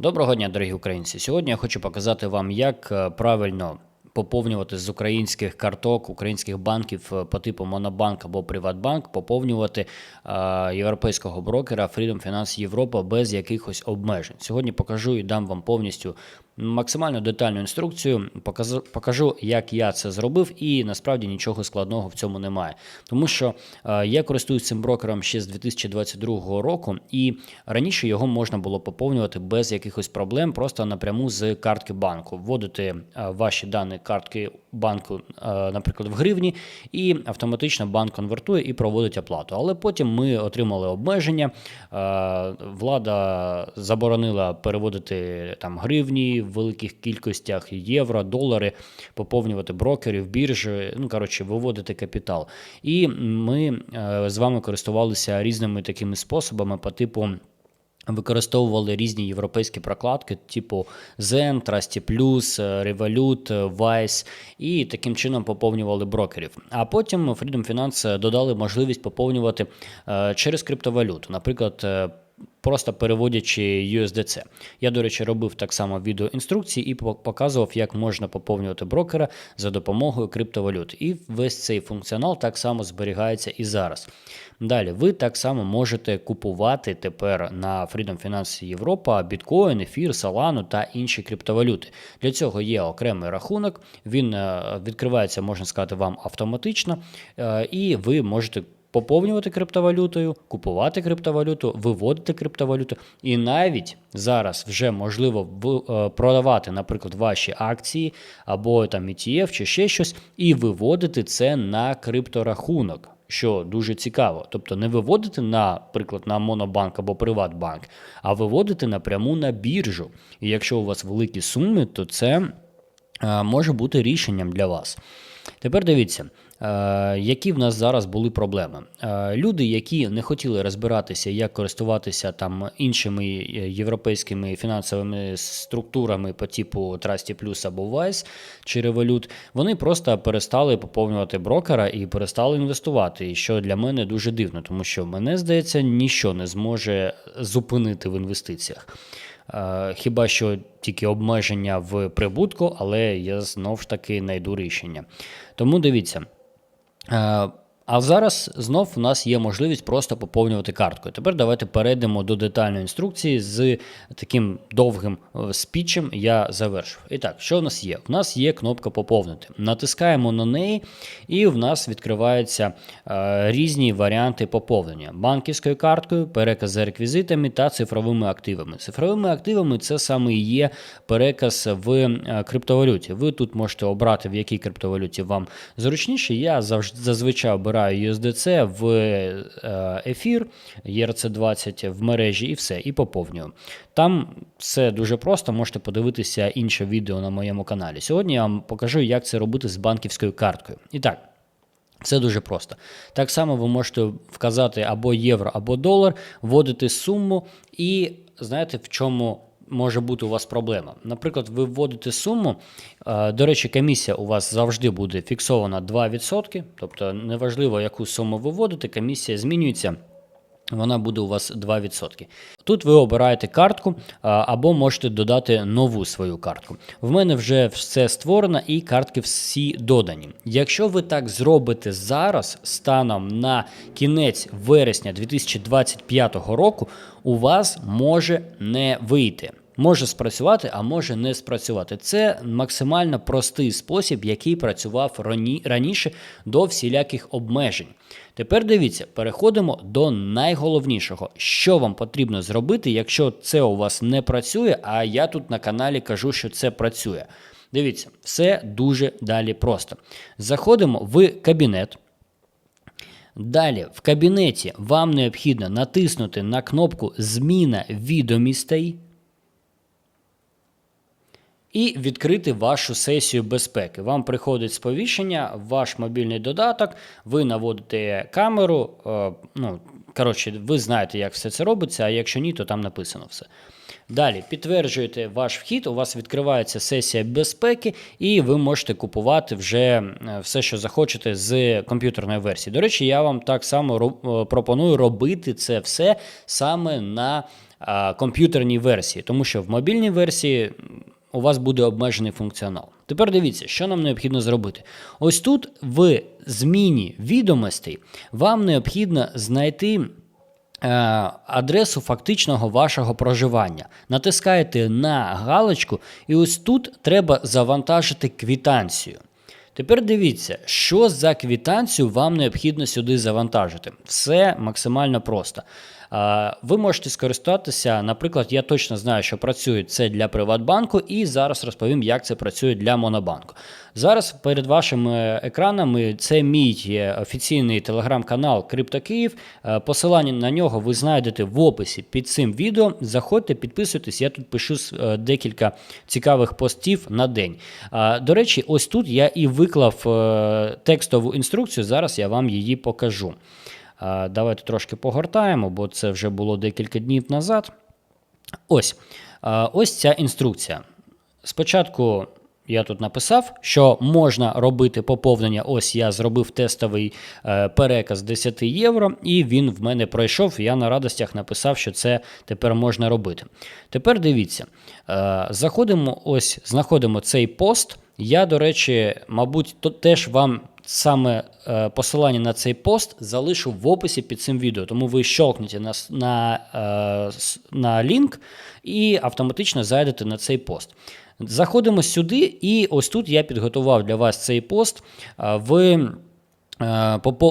Доброго дня, дорогі українці. Сьогодні я хочу показати вам, як е, правильно поповнювати з українських карток, українських банків е, по типу Монобанк або Приватбанк, поповнювати е, європейського брокера Freedom Finance Європа без якихось обмежень. Сьогодні покажу і дам вам повністю максимально детальну інструкцію. Покажу, як я це зробив, і насправді нічого складного в цьому немає. Тому що е, я користуюсь цим брокером ще з 2022 року, і раніше його можна було поповнювати без якихось проблем, просто напряму з картки банку, вводити е, ваші дані картки банку, е, наприклад, в гривні, і автоматично банк конвертує і проводить оплату. Але потім ми отримали обмеження. Влада заборонила переводити там гривні в великих кількостях, євро, долари, поповнювати брокерів, біржі, ну коротше, виводити капітал. І ми е, з вами користувалися різними такими способами по типу. Використовували різні європейські прокладки, типу Zen, Trusty Plus, Revolut, Vice, і таким чином поповнювали брокерів. А потім Freedom Finance додали можливість поповнювати е, через криптовалюту, наприклад. Просто переводячи USDC. Я, до речі, робив так само відеоінструкції і показував, як можна поповнювати брокера за допомогою криптовалют. І весь цей функціонал так само зберігається і зараз. Далі, ви так само можете купувати тепер на Freedom Finance Європа біткоін, ефір, Solana та інші криптовалюти. Для цього є окремий рахунок, він е, відкривається, можна сказати, вам автоматично, е, і ви можете. Поповнювати криптовалютою, купувати криптовалюту, виводити криптовалюту, і навіть зараз вже можливо е, продавати, наприклад, ваші акції або там ETF чи ще щось, і виводити це на крипторахунок, що дуже цікаво. Тобто не виводити, наприклад, на Монобанк або Приватбанк, а виводити напряму на біржу. І якщо у вас великі суми, то це е, може бути рішенням для вас. Тепер дивіться, які в нас зараз були проблеми. Е, люди, які не хотіли розбиратися, як користуватися там іншими е, європейськими фінансовими структурами по типу Trusty Plus або Wise чи Revolut, вони просто перестали поповнювати брокера і перестали інвестувати. І що для мене дуже дивно, тому що мене здається, ніщо не зможе зупинити в інвестиціях. Е, Хіба що тільки обмеження в прибутку, але я знов ж таки знайду рішення. Тому дивіться. Е, А зараз знов у нас є можливість просто поповнювати карткою. Тепер давайте перейдемо до детальної інструкції з таким довгим е, спічем. Я завершив. І так, що в нас є? У нас є кнопка поповнити. Натискаємо на неї, і в нас відкриваються е, різні варіанти поповнення: банківською карткою, переказ за реквізитами та цифровими активами. Цифровими активами це саме і є переказ в е, криптовалюті. Ви тут можете обрати, в якій криптовалюті вам зручніше. Я завжди зазвичай обираю USDC в е, ефір, ERC20 в мережі і все, і поповнюю. Там все дуже просто, можете подивитися інше відео на моєму каналі. Сьогодні я вам покажу, як це робити з банківською карткою. І так. Все дуже просто. Так само ви можете вказати або євро, або долар, вводити суму, і знаєте, в чому може бути у вас проблема. Наприклад, ви вводите суму, е, до речі, комісія у вас завжди буде фіксована 2%, тобто неважливо, яку суму ви вводите, комісія змінюється. Вона буде у вас 2%. Тут ви обираєте картку або можете додати нову свою картку. В мене вже все створено і картки всі додані. Якщо ви так зробите зараз, станом на кінець вересня 2025 року, у вас може не вийти. Може спрацювати, а може не спрацювати. Це максимально простий спосіб, який працював рані- раніше до всіляких обмежень. Тепер дивіться, переходимо до найголовнішого, що вам потрібно зробити, якщо це у вас не працює, а я тут на каналі кажу, що це працює. Дивіться, все дуже далі просто. Заходимо в кабінет. Далі в кабінеті вам необхідно натиснути на кнопку Зміна відомостей і відкрити вашу сесію безпеки. Вам приходить сповіщення, ваш мобільний додаток, ви наводите камеру. е, ну, коротше, ви знаєте, як все це робиться, а якщо ні, то там написано все. Далі підтверджуєте ваш вхід, у вас відкривається сесія безпеки, і ви можете купувати вже е, все, що захочете з комп'ютерної версії. До речі, я вам так само е, пропоную робити це все саме на комп'ютерній версії, тому що в мобільній версії у вас буде обмежений функціонал. Тепер дивіться, що нам необхідно зробити. Ось тут в зміні відомостей вам необхідно знайти. е, Адресу фактичного вашого проживання. Натискаєте на галочку, і ось тут треба завантажити квітанцію. Тепер дивіться, що за квітанцію вам необхідно сюди завантажити. Все максимально просто. А, Ви можете скористатися, наприклад, я точно знаю, що працює це для Приватбанку, і зараз розповім, як це працює для Монобанку. Зараз перед вашими екранами це мій е, офіційний телеграм-канал Крипто Київ. Е, Посилання на нього ви знайдете в описі під цим відео. Заходьте, підписуйтесь. Я тут пишу е, декілька цікавих постів на день. До речі, ось тут я і виклав е, текстову інструкцію. Зараз я вам її покажу. Давайте трошки погортаємо, бо це вже було декілька днів назад. Ось, ось ця інструкція. Спочатку я тут написав, що можна робити поповнення. Ось я зробив тестовий е, переказ 10 євро, і він в мене пройшов. Я на радостях написав, що це тепер можна робити. Тепер дивіться, е, заходимо, ось знаходимо цей пост. Я, до речі, мабуть, то теж вам саме е, посилання на цей пост залишу в описі під цим відео. Тому ви щелкнете на, на, е, на лінк і автоматично зайдете на цей пост. Заходимо сюди, і ось тут я підготував для вас цей пост е, в,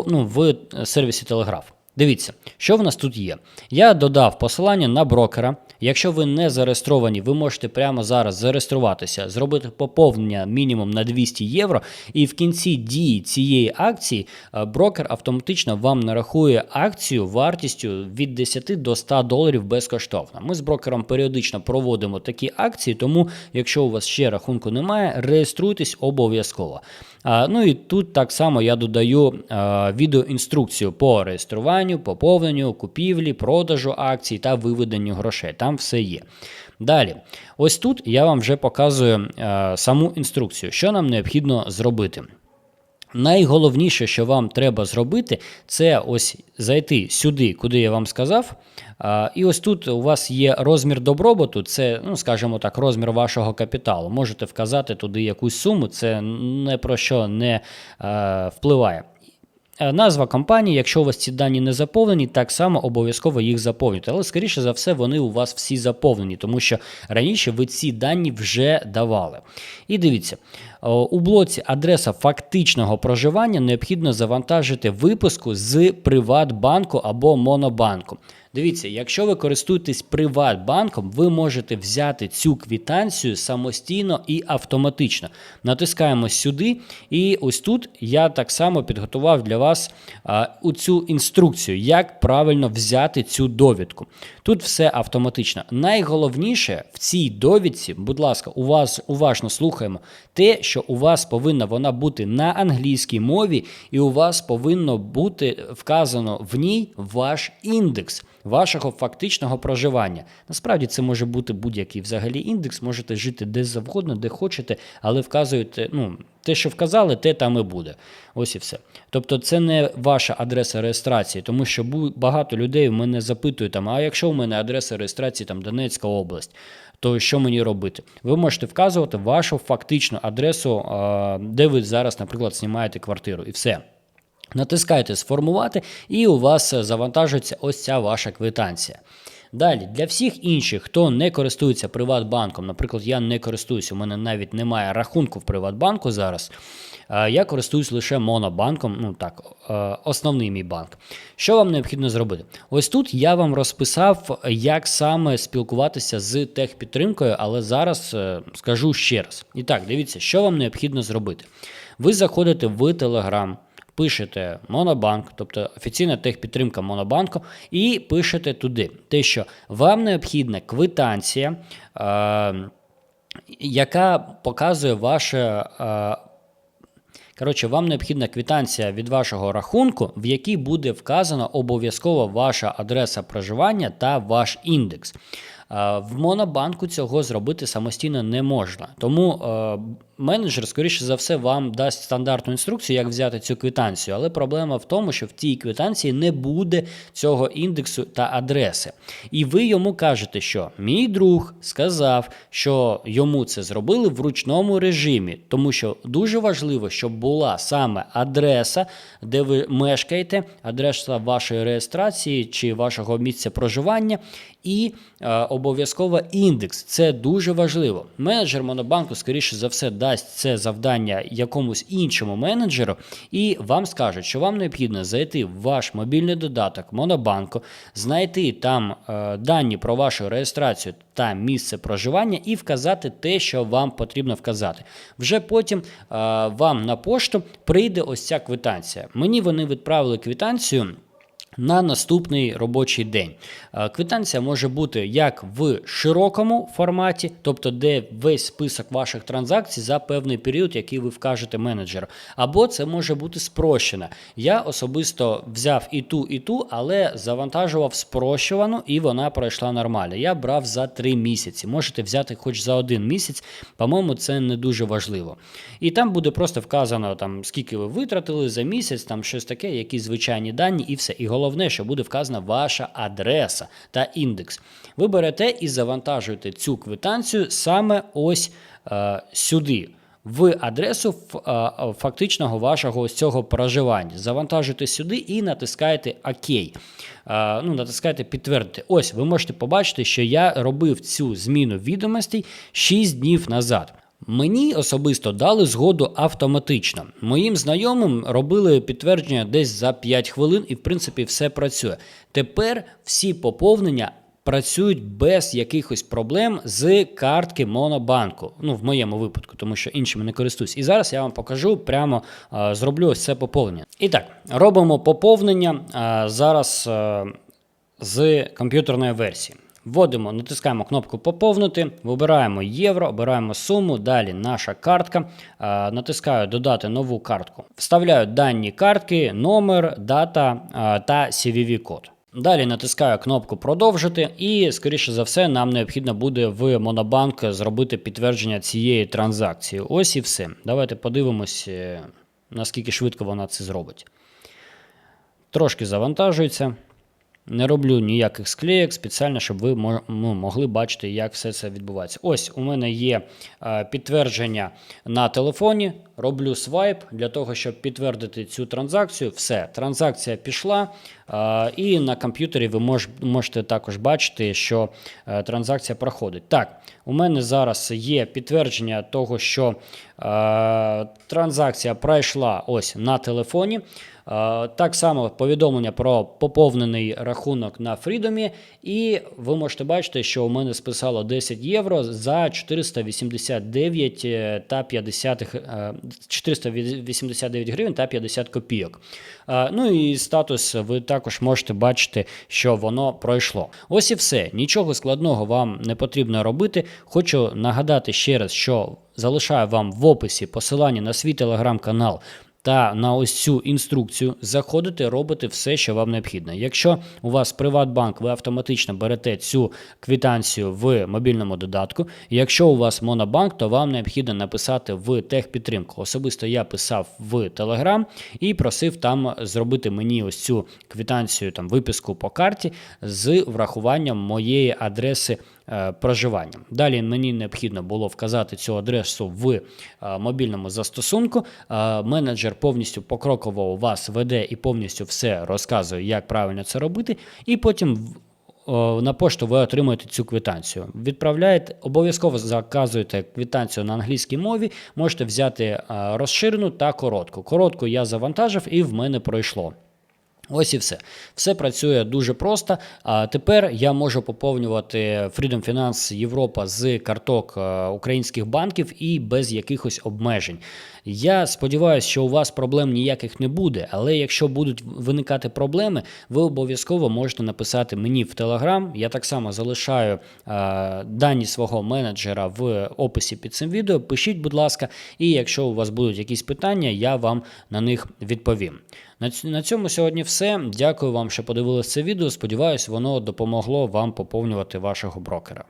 ну, в сервісі Telegraph. Дивіться, що в нас тут є. Я додав посилання на брокера. Якщо ви не зареєстровані, ви можете прямо зараз зареєструватися, зробити поповнення мінімум на 200 євро, і в кінці дії цієї акції е, брокер автоматично вам нарахує акцію вартістю від 10 до 100 доларів безкоштовно. Ми з брокером періодично проводимо такі акції, тому якщо у вас ще рахунку немає, реєструйтесь обов'язково. Ну і тут так само я додаю а, відеоінструкцію по реєструванню, поповненню, купівлі, продажу акцій та виведенню грошей. Все є. Далі, ось тут я вам вже показую а, саму інструкцію, що нам необхідно зробити. Найголовніше, що вам треба зробити, це ось зайти сюди, куди я вам сказав. А, І ось тут у вас є розмір добробуту, це, ну скажімо так, розмір вашого капіталу. Можете вказати туди якусь суму, це не про що не е, впливає. Е, Назва компанії, якщо у вас ці дані не заповнені, так само обов'язково їх заповнюйте. Але, скоріше за все, вони у вас всі заповнені, тому що раніше ви ці дані вже давали. І дивіться, у блоці адреса фактичного проживання необхідно завантажити виписку з Приватбанку або Монобанку. Дивіться, якщо ви користуєтесь Приватбанком, ви можете взяти цю квітанцію самостійно і автоматично. Натискаємо сюди, і ось тут я так само підготував для вас а, цю інструкцію, як правильно взяти цю довідку. Тут все автоматично. Найголовніше в цій довідці, будь ласка, у вас уважно слухаємо, те, що у вас повинна вона бути на англійській мові, і у вас повинно бути вказано в ній ваш індекс вашого фактичного проживання. Насправді це може бути будь-який взагалі індекс, можете жити де завгодно, де хочете, але вказуєте, ну, те, що вказали, те там і буде. Ось і все. Тобто, це не ваша адреса реєстрації, тому що багато людей мене запитують, там, а якщо у мене адреса реєстрації там Донецька область, то що мені робити? Ви можете вказувати вашу фактичну адресу, де ви зараз, наприклад, знімаєте квартиру, і все. Натискаєте сформувати, і у вас е, завантажується ось ця ваша квитанція. Далі, для всіх інших, хто не користується Приватбанком, наприклад, я не користуюся, у мене навіть немає рахунку в Приватбанку зараз. е, Я користуюсь лише Монобанком, ну так, е, основний мій банк. Що вам необхідно зробити? Ось тут я вам розписав, як саме спілкуватися з техпідтримкою, але зараз скажу ще раз. І так, дивіться, що вам необхідно зробити. Ви заходите в Telegram, пишете Монобанк, тобто офіційна техпідтримка Монобанку, і пишете туди те, що вам необхідна квитанція, е, яка показує ваше. Е, Коротше, вам необхідна квитанція від вашого рахунку, в якій буде вказана обов'язково ваша адреса проживання та ваш індекс. А, В Монобанку цього зробити самостійно не можна. Тому е, менеджер, скоріше за все, вам дасть стандартну інструкцію, як взяти цю квитанцію. Але проблема в тому, що в тій квитанції не буде цього індексу та адреси. І ви йому кажете, що мій друг сказав, що йому це зробили в ручному режимі, тому що дуже важливо, щоб була саме адреса, де ви мешкаєте, адреса вашої реєстрації чи вашого місця проживання, і е, обов'язково індекс. Це дуже важливо. Менеджер Монобанку, скоріше за все, дасть це завдання якомусь іншому менеджеру, і вам скажуть, що вам необхідно зайти в ваш мобільний додаток Монобанку, знайти там е, дані про вашу реєстрацію та місце проживання і вказати те, що вам потрібно вказати. Вже потім е, вам на пошту прийде ось ця квитанція. Мені вони відправили квитанцію. На наступний робочий день Е, квитанція може бути як в широкому форматі, тобто де весь список ваших транзакцій за певний період, який ви вкажете менеджеру, або це може бути спрощена. Я особисто взяв і ту, і ту, але завантажував спрощувану, і вона пройшла нормально. Я брав за три місяці. Можете взяти хоч за один місяць. По-моєму, це не дуже важливо. І там буде просто вказано, там скільки ви витратили за місяць, там щось таке, якісь звичайні дані, і все. І головне, що буде вказана ваша адреса та індекс. Ви берете і завантажуєте цю квитанцію саме ось е, сюди. В адресу е, фактичного вашого ось цього проживання. Завантажуєте сюди і натискаєте ОК. Е, ну, натискаєте підтвердити. Ось ви можете побачити, що я робив цю зміну відомостей 6 днів назад. Мені особисто дали згоду автоматично. Моїм знайомим робили підтвердження десь за 5 хвилин, і в принципі все працює. Тепер всі поповнення працюють без якихось проблем з картки Монобанку. Ну, в моєму випадку, тому що іншими не користуюсь. І зараз я вам покажу прямо зроблю ось це поповнення. І так, робимо поповнення зараз з комп'ютерної версії. Вводимо, натискаємо кнопку Поповнити, вибираємо євро, обираємо суму. Далі наша картка. Е, Натискаю Додати нову картку. Вставляю дані картки, номер, дата е, та CVV-код. Далі натискаю кнопку Продовжити, і, скоріше за все, нам необхідно буде в Монобанк зробити підтвердження цієї транзакції. Ось і все. Давайте подивимось, е, наскільки швидко вона це зробить. Трошки завантажується. Не роблю ніяких склеєк спеціально, щоб ви ну, могли бачити, як все це відбувається. Ось у мене є е, підтвердження на телефоні. Роблю свайп для того, щоб підтвердити цю транзакцію. Все, транзакція пішла. е, і на комп'ютері ви мож, можете також бачити, що е, транзакція проходить. Так, у мене зараз є підтвердження того, що транзакція пройшла ось на телефоні. Е, Так само повідомлення про поповнений рахунок на Фрідомі, і ви можете бачити, що у мене списало 10 євро за 489 е, та 50, е, 489 гривень та 50 копійок. Е, Ну і статус ви також можете бачити, що воно пройшло. Ось і все. Нічого складного вам не потрібно робити. Хочу нагадати ще раз, що залишаю вам в описі посилання на свій телеграм-канал та на ось цю інструкцію заходите, робите все, що вам необхідно. Якщо у вас Приватбанк, ви автоматично берете цю квитанцію в мобільному додатку. Якщо у вас Монобанк, то вам необхідно написати в техпідтримку. Особисто я писав в Телеграм і просив там зробити мені ось цю квитанцію, там виписку по карті з врахуванням моєї адреси проживання. Далі мені необхідно було вказати цю адресу в е, мобільному застосунку. Е, Менеджер повністю покроково вас веде і повністю все розказує, як правильно це робити, і потім. На пошту ви отримуєте цю квитанцію. Відправляєте, обов'язково заказуєте квитанцію на англійській мові. Можете взяти е, розширену та коротку. Коротку я завантажив і в мене пройшло. Ось і все. Все працює дуже просто. А тепер я можу поповнювати Freedom Finance Європа з карток е, українських банків і без якихось обмежень. Я сподіваюся, що у вас проблем ніяких не буде, але якщо будуть виникати проблеми, ви обов'язково можете написати мені в Телеграм. Я так само залишаю е, дані свого менеджера в описі під цим відео. Пишіть, будь ласка, і якщо у вас будуть якісь питання, я вам на них відповім. На ць- На цьому сьогодні все. Дякую вам, що подивилися це відео. Сподіваюсь, воно допомогло вам поповнювати вашого брокера.